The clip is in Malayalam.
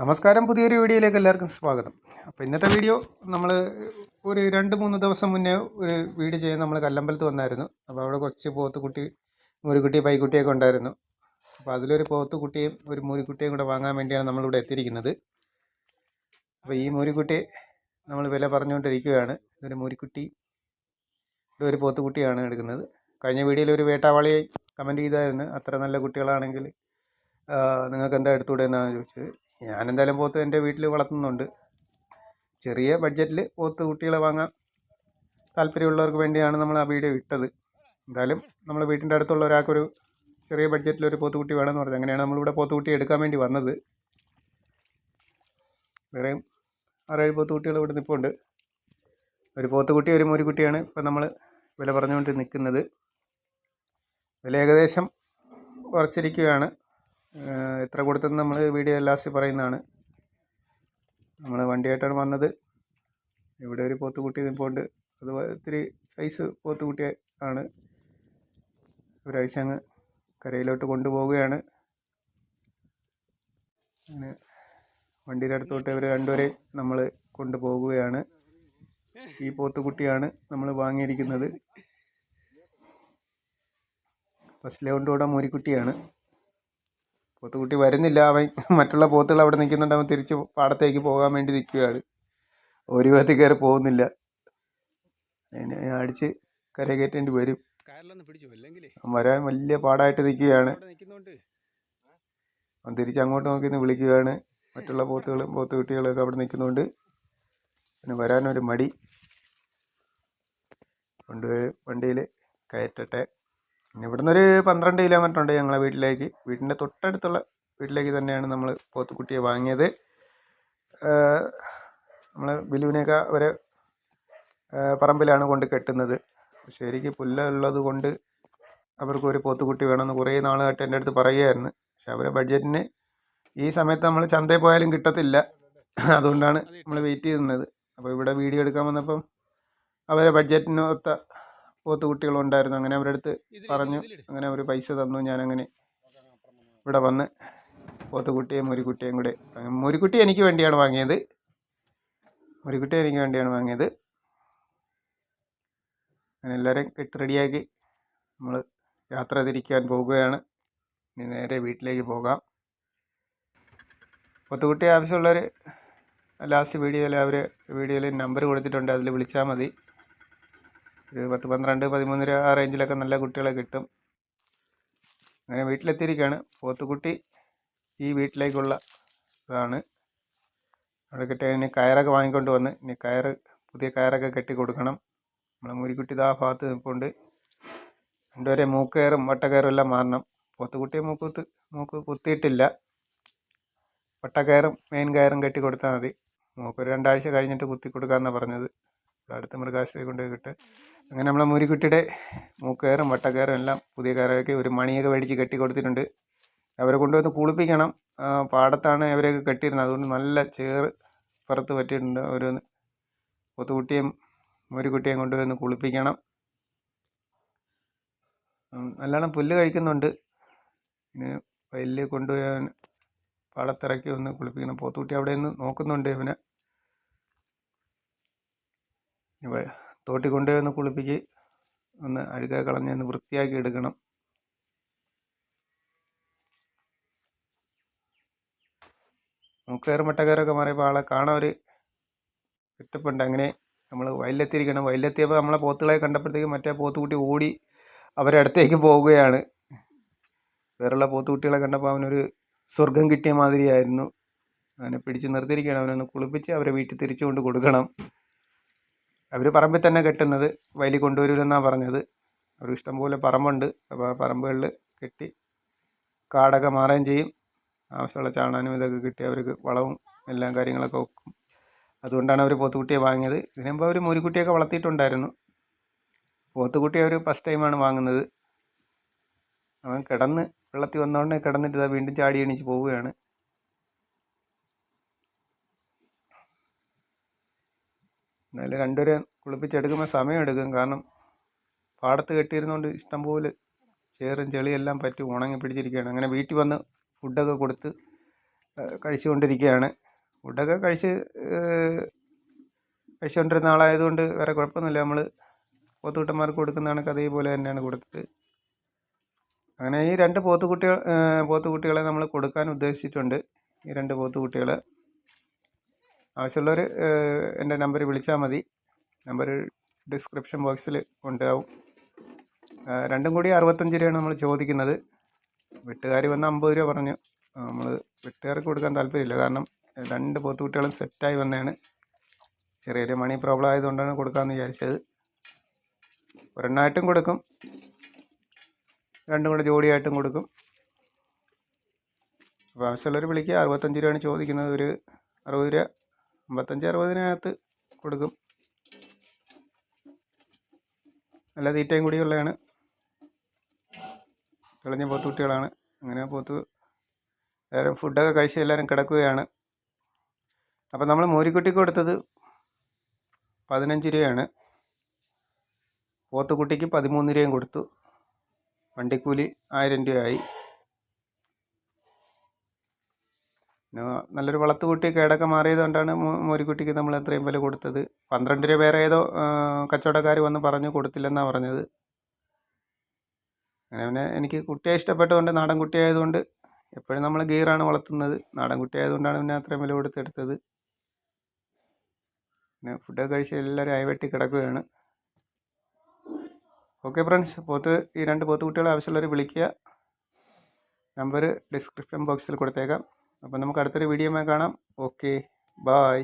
നമസ്കാരം പുതിയൊരു വീഡിയോയിലേക്ക് എല്ലാവർക്കും സ്വാഗതം. അപ്പോൾ ഇന്നത്തെ വീഡിയോ നമ്മൾ ഒരു രണ്ട് മൂന്ന് ദിവസം മുന്നേ ഒരു വീഡിയോ ചെയ്യാൻ നമ്മൾ കല്ലമ്പലത്ത് വന്നായിരുന്നു. അപ്പോൾ അവിടെ കുറച്ച് പോത്തുകുട്ടി മുരുകുട്ടി പൈക്കുട്ടിയൊക്കെ ഉണ്ടായിരുന്നു. അപ്പോൾ അതിലൊരു പോത്തുകുട്ടിയും ഒരു മുരുകുട്ടിയും കൂടെ വാങ്ങാൻ വേണ്ടിയാണ് നമ്മളിവിടെ എത്തിയിരിക്കുന്നത്. അപ്പോൾ ഈ മുരുകുട്ടി നമ്മൾ വില പറഞ്ഞുകൊണ്ടിരിക്കുകയാണ്. ഇതൊരു മുരുക്കുട്ടി ഒരു പോത്തുകുട്ടിയാണ് എടുക്കുന്നത്. കഴിഞ്ഞ വീഡിയോയിൽ ഒരു വേട്ടാവാളിയെ കമന്റ് ചെയ്തായിരുന്നു. അത്ര നല്ല കുട്ടികളാണെങ്കിൽ നിങ്ങൾക്ക് എന്താ എടുത്തുകൂടെ എന്നാണ് ചോദിച്ചത്. ഞാനെന്തായാലും പോത്ത് എന്റെ വീട്ടിൽ വളർത്തുന്നുണ്ട്. ചെറിയ ബഡ്ജറ്റിൽ പോത്ത് കുട്ടികളെ വാങ്ങാൻ താല്പര്യമുള്ളവർക്ക് വേണ്ടിയാണ് നമ്മൾ ആ വീഡിയോ ഇട്ടത്. എന്തായാലും നമ്മൾ വീട്ടിന്റെ അടുത്തുള്ള ഒരാൾക്കൊരു ചെറിയ ബഡ്ജറ്റിൽ ഒരു പോത്തുകുട്ടി വേണമെന്ന് പറഞ്ഞത് അങ്ങനെയാണ് നമ്മളിവിടെ പോത്തുകുട്ടി എടുക്കാൻ വേണ്ടി വന്നത്. വേറെയും ആറേഴ് പോത്തുകുട്ടികൾ ഇവിടെ നിൽപ്പുണ്ട് ഒരു പോത്തുകുട്ടി ഒരു മുരിക്കുട്ടിയാണ് ഇപ്പം നമ്മൾ വില പറഞ്ഞുകൊണ്ട് നിൽക്കുന്നത് വില ഏകദേശം കുറച്ചിരിക്കുകയാണ്. എത്ര കൊടുത്തെന്ന് നമ്മൾ വീഡിയോ ലാസ്റ്റ് പറയുന്നതാണ്. നമ്മൾ വണ്ടിയായിട്ടാണ് വന്നത്. ഇവിടെ ഒരു പോത്തുകുട്ടി നിൽപ്പുണ്ട് അത് ഇത്തിരി സൈസ് പോത്തുകുട്ടി ആണ്. ഒരാഴ്ച അങ്ങ് കരയിലോട്ട് കൊണ്ടുപോവുകയാണ്. അങ്ങനെ വണ്ടിയുടെ അടുത്തോട്ട് ഇവർ രണ്ടുപേരെ നമ്മൾ കൊണ്ടുപോകുകയാണ് ഈ പോത്തുകുട്ടിയാണ് നമ്മൾ വാങ്ങിയിരിക്കുന്നത്. ഫസ്റ്റിലെ കൊണ്ടുകൂടെ മൂരിക്കുട്ടിയാണ്. പോത്തുകുട്ടി വരുന്നില്ല. അവൻ മറ്റുള്ള പോത്തുകൾ അവിടെ നിൽക്കുന്നുണ്ട്. അവൻ തിരിച്ച് പാടത്തേക്ക് പോകാൻ വേണ്ടി നിൽക്കുകയാണ്. ഒരു വിധത്തിൽ കയറി പോകുന്നില്ല. അതിനെ അടിച്ച് കര കയറ്റേണ്ടി വരും വരാൻ വലിയ പാടായിട്ട് നിൽക്കുകയാണ്. അവൻ തിരിച്ച് അങ്ങോട്ട് നോക്കി നിന്ന് വിളിക്കുകയാണ്. മറ്റുള്ള പോത്തുകളും പോത്തുകുട്ടികളൊക്കെ അവിടെ നിൽക്കുന്നുണ്ട്. പിന്നെ വരാനൊരു മടി. കൊണ്ടുപോയി വണ്ടിയിൽ കയറ്റട്ടെ. പിന്നെ ഇവിടുന്ന് ഒരു പന്ത്രണ്ട് കിലോമീറ്റർ ഉണ്ട് ഞങ്ങളെ വീട്ടിലേക്ക്. വീടിന്റെ തൊട്ടടുത്തുള്ള വീട്ടിലേക്ക് തന്നെയാണ് നമ്മൾ പോത്തുക്കുട്ടിയെ വാങ്ങിയത്. നമ്മൾ ബിലുവിനെയൊക്കെ അവരെ പറമ്പിലാണ് കൊണ്ട് കെട്ടുന്നത്. ശരിക്ക് പുല്ലുള്ളത് കൊണ്ട് അവർക്ക് ഒരു പോത്തുക്കുട്ടി വേണമെന്ന് കുറേ നാളായിട്ട് എന്റെ അടുത്ത് പറയുമായിരുന്നു പക്ഷെ അവരെ ബഡ്ജറ്റിന് ഈ സമയത്ത് നമ്മൾ ചന്തയിൽ പോയാലും കിട്ടത്തില്ല. അതുകൊണ്ടാണ് നമ്മൾ വെയിറ്റ് ചെയ്യുന്നത് അപ്പോൾ ഇവിടെ വീഡിയോ എടുക്കാൻ വന്നപ്പം അവരെ ബഡ്ജറ്റിന് ഒത്ത പോത്തുകുട്ടികളുണ്ടായിരുന്നു അങ്ങനെ അവരുടെ അടുത്ത് പറഞ്ഞു. അങ്ങനെ അവർ പൈസ തന്നു. ഞാനങ്ങനെ ഇവിടെ വന്ന് പോത്തുകുട്ടിയും മുരിക്കുട്ടിയും കൂടെ മുരിക്കുട്ടി എനിക്ക് വേണ്ടിയാണ് വാങ്ങിയത്. മുരിക്കുട്ടി എനിക്ക് വേണ്ടിയാണ് വാങ്ങിയത്. അങ്ങനെ എല്ലാവരെയും കെട്ട് റെഡിയാക്കി. നമ്മൾ യാത്ര തിരിക്കാൻ പോകുകയാണ് ഇനി നേരെ വീട്ടിലേക്ക് പോകാം. പൊത്തുകുട്ടി ആവശ്യമുള്ളവർ ലാസ്റ്റ് വീഡിയോയിൽ അവർ വീഡിയോയിൽ നമ്പർ കൊടുത്തിട്ടുണ്ട്. അതിൽ വിളിച്ചാൽ മതി. ഒരു പത്ത് പന്ത്രണ്ട് പതിമൂന്നര ആ റേഞ്ചിലൊക്കെ നല്ല കുട്ടികളെ കിട്ടും. അങ്ങനെ വീട്ടിലെത്തിയിരിക്കുകയാണ് പോത്തുകുട്ടി ഈ വീട്ടിലേക്കുള്ള ഇതാണ്. അവിടെ കിട്ടിയ ഇനി കയറൊക്കെ വാങ്ങിക്കൊണ്ട് വന്ന് ഇനി കയറ് പുതിയ കയറൊക്കെ കെട്ടി കൊടുക്കണം നമ്മളെ മുരിക്കുട്ടി ഇതാ ഭാഗത്ത് നിൽപ്പുണ്ട്. രണ്ടുപേരെ മൂക്കയറും വട്ടക്കയറും എല്ലാം മാറണം. പോത്തുകുട്ടിയെ മൂക്ക് കുത്ത് മൂക്ക് കുത്തിയിട്ടില്ല. വട്ടക്കയറും മെയിൻ കയറും കെട്ടി കൊടുത്താൽ മതി. മൂക്കൊരു രണ്ടാഴ്ച കഴിഞ്ഞിട്ട് കുത്തി കൊടുക്കാമെന്നാണ് പറഞ്ഞത്. അടുത്ത മൃഗാശുപത്രി കൊണ്ടുപോയി കിട്ടുക അങ്ങനെ നമ്മളെ മുരിക്കുട്ടിയുടെ മൂക്കയറും വട്ടക്കയറും എല്ലാം പുതിയ കയറൊക്കെ ഒരു മണിയൊക്കെ മേടിച്ച് കെട്ടി കൊടുത്തിട്ടുണ്ട്. അവരെ കൊണ്ടുവന്ന് കുളിപ്പിക്കണം. പാടത്താണ് അവരെയൊക്കെ കെട്ടിയിരുന്നത്. അതുകൊണ്ട് നല്ല ചേറ് പുറത്ത് പറ്റിയിട്ടുണ്ട്. ഓരോന്ന് കൊത്തുകുട്ടിയും മുരിക്കുട്ടിയും കൊണ്ടുവന്ന് കുളിപ്പിക്കണം. നല്ലോണം പുല്ല് കഴിക്കുന്നുണ്ട്. പിന്നെ വയലിൽ കൊണ്ടുപോയാൻ പാടത്തിറക്കി ഒന്ന് കുളിപ്പിക്കണം. പോത്തുകുട്ടി അവിടെ നിന്ന് നോക്കുന്നുണ്ട് ഇവനെ. തോട്ടിൽ കൊണ്ടുപോയി ഒന്ന് കുളിപ്പിച്ച് ഒന്ന് അഴുക കളഞ്ഞ് ഒന്ന് വൃത്തിയാക്കി എടുക്കണം. മൂക്കയർ മട്ടക്കയറൊക്കെ മാറിയപ്പോൾ ആളെ കാണാൻ ഒരു സെറ്റപ്പുണ്ട്. അങ്ങനെ നമ്മൾ വയലിലെത്തിയിരിക്കണം. വയലിലെത്തിയപ്പോൾ നമ്മളെ പോത്തുകളെ കണ്ടപ്പോഴത്തേക്കും മറ്റേ പോത്തുകുട്ടി ഓടി അവരുടെ അടുത്തേക്ക് പോവുകയാണ്. വേറുള്ള പോത്തുകുട്ടികളെ കണ്ടപ്പോൾ അവനൊരു സ്വർഗം കിട്ടിയ മാതിരിയായിരുന്നു. അവനെ പിടിച്ച് നിർത്തിയിരിക്കുകയാണ് അവനൊന്ന് കുളിപ്പിച്ച് അവരെ വീട്ടിൽ തിരിച്ചുകൊണ്ട് കൊടുക്കണം. അവർ പറമ്പിൽ തന്നെ കെട്ടുന്നത് വയലിൽ കൊണ്ടുവരില്ലെന്നാണ് പറഞ്ഞത്. അവർ ഇഷ്ടംപോലെ പറമ്പുണ്ട്. അപ്പോൾ ആ പറമ്പുകളിൽ കെട്ടി കാടൊക്കെ മാറുകയും ചെയ്യും. ആവശ്യമുള്ള ചാണാനും ഇതൊക്കെ കിട്ടി അവർക്ക് വളവും എല്ലാം കാര്യങ്ങളൊക്കെ വെക്കും. അതുകൊണ്ടാണ് അവർ പോത്തുകുട്ടിയെ വാങ്ങിയത്. ഇതിനു അവർ മുരിക്കുട്ടിയൊക്കെ വളർത്തിയിട്ടുണ്ടായിരുന്നു. പോത്തുകുട്ടി അവർ ഫസ്റ്റ് ടൈമാണ് വാങ്ങുന്നത്. അവൻ കിടന്ന് വെള്ളത്തിൽ വന്നോണ്ടേ കിടന്നിട്ട് ഇതാ വീണ്ടും ചാടി എണീച്ച് പോവുകയാണ്. എന്നാലും രണ്ടുപേരെ കുളിപ്പിച്ചെടുക്കുമ്പോൾ സമയമെടുക്കും. കാരണം പാടത്ത് കെട്ടിയിരുന്നുകൊണ്ട് ഇഷ്ടംപോലെ ചേറും ചെളിയെല്ലാം പറ്റി ഉണങ്ങി പിടിച്ചിരിക്കുകയാണ്. അങ്ങനെ വീട്ടിൽ വന്ന് ഫുഡൊക്കെ കൊടുത്ത് കഴിച്ചുകൊണ്ടിരിക്കുകയാണ്. ഫുഡൊക്കെ കഴിച്ച് കഴിച്ചുകൊണ്ടിരുന്ന ആളായതുകൊണ്ട് വേറെ കുഴപ്പമൊന്നുമില്ല. നമ്മൾ പോത്തുകുട്ടന്മാർക്ക് കൊടുക്കുന്ന കണക്ക് അതേപോലെ തന്നെയാണ് കൊടുത്തത്. അങ്ങനെ ഈ രണ്ട് പോത്തുകുട്ടികൾ പോത്തുകുട്ടികളെ നമ്മൾ കൊടുക്കാൻ ഉദ്ദേശിച്ചിട്ടുണ്ട്. ഈ രണ്ട് പോത്തുകുട്ടികളെ ആവശ്യമുള്ളവർ എന്റെ നമ്പർ വിളിച്ചാൽ മതി. നമ്പർ ഡിസ്ക്രിപ്ഷൻ ബോക്സിൽ ഉണ്ടാവും. രണ്ടും കൂടി അറുപത്തഞ്ച് രൂപയാണ് നമ്മൾ ചോദിക്കുന്നത്. വെട്ടുകാർ വന്ന് അമ്പത് രൂപ പറഞ്ഞു. നമ്മൾ വെട്ടുകാർക്ക് കൊടുക്കാൻ താല്പര്യമില്ല. കാരണം രണ്ട് പോത്തുകുട്ടികളും സെറ്റായി വന്നതാണ്. ചെറിയൊരു മണി പ്രോബ്ലം ആയതുകൊണ്ടാണ് കൊടുക്കാമെന്ന് വിചാരിച്ചത്. ഒരെണ്ണമായിട്ടും കൊടുക്കും. രണ്ടും കൂടെ ജോഡിയായിട്ടും കൊടുക്കും. അപ്പോൾ ആവശ്യമുള്ളവർ വിളിക്കുക. അറുപത്തഞ്ച് രൂപയാണ് ചോദിക്കുന്നത്. ഒരു അറുപത് രൂപ അമ്പത്തഞ്ച് അറുപതിനകത്ത് കൊടുക്കും. നല്ല തീറ്റയും കൂടിയുള്ളതാണ് തെളിഞ്ഞ പോത്തുകുട്ടികളാണ് അങ്ങനെ പോത്ത് എല്ലാവരും ഫുഡൊക്കെ കഴിച്ച് എല്ലാവരും കിടക്കുകയാണ്. അപ്പം നമ്മൾ മോരിക്കുട്ടിക്ക് കൊടുത്തത് പതിനഞ്ച് രൂപയാണ്. പോത്തുകുട്ടിക്ക് പതിമൂന്ന് രൂപയും കൊടുത്തു. വണ്ടിക്കൂലി ആയിരം രൂപയായി. പിന്നെ നല്ലൊരു വളർത്തുകുട്ടി കേടൊക്കെ മാറിയത് കൊണ്ടാണ് മോരിക്കുട്ടിക്ക് നമ്മൾ അത്രയും വില കൊടുത്തത്. പന്ത്രണ്ട് രൂപ വേറെ ഏതോ കച്ചവടക്കാർ വന്ന് പറഞ്ഞു കൊടുത്തില്ലെന്നാണ് പറഞ്ഞത്. അങ്ങനെ പിന്നെ എനിക്ക് കുട്ടിയെ ഇഷ്ടപ്പെട്ടതുകൊണ്ട് നാടൻ കുട്ടിയായതുകൊണ്ട് എപ്പോഴും നമ്മൾ ഗീറാണ് വളർത്തുന്നത്. നാടൻ കുട്ടിയായതുകൊണ്ടാണ് പിന്നെ അത്രയും വില കൊടുത്തെടുത്തത്. പിന്നെ ഫുഡൊക്കെ കഴിച്ച് എല്ലാവരും അയവെട്ടി കിടക്കുകയാണ്. ഓക്കെ ഫ്രണ്ട്സ് പോത്ത് ഈ രണ്ട് പോത്ത് കുട്ടികളെ ആവശ്യമുള്ളവർ വിളിക്കുക. നമ്പർ ഡിസ്ക്രിപ്ഷൻ ബോക്സിൽ കൊടുത്തേക്കാം. അപ്പം നമുക്ക് അടുത്തൊരു വീഡിയോ കാണാം. Okay bye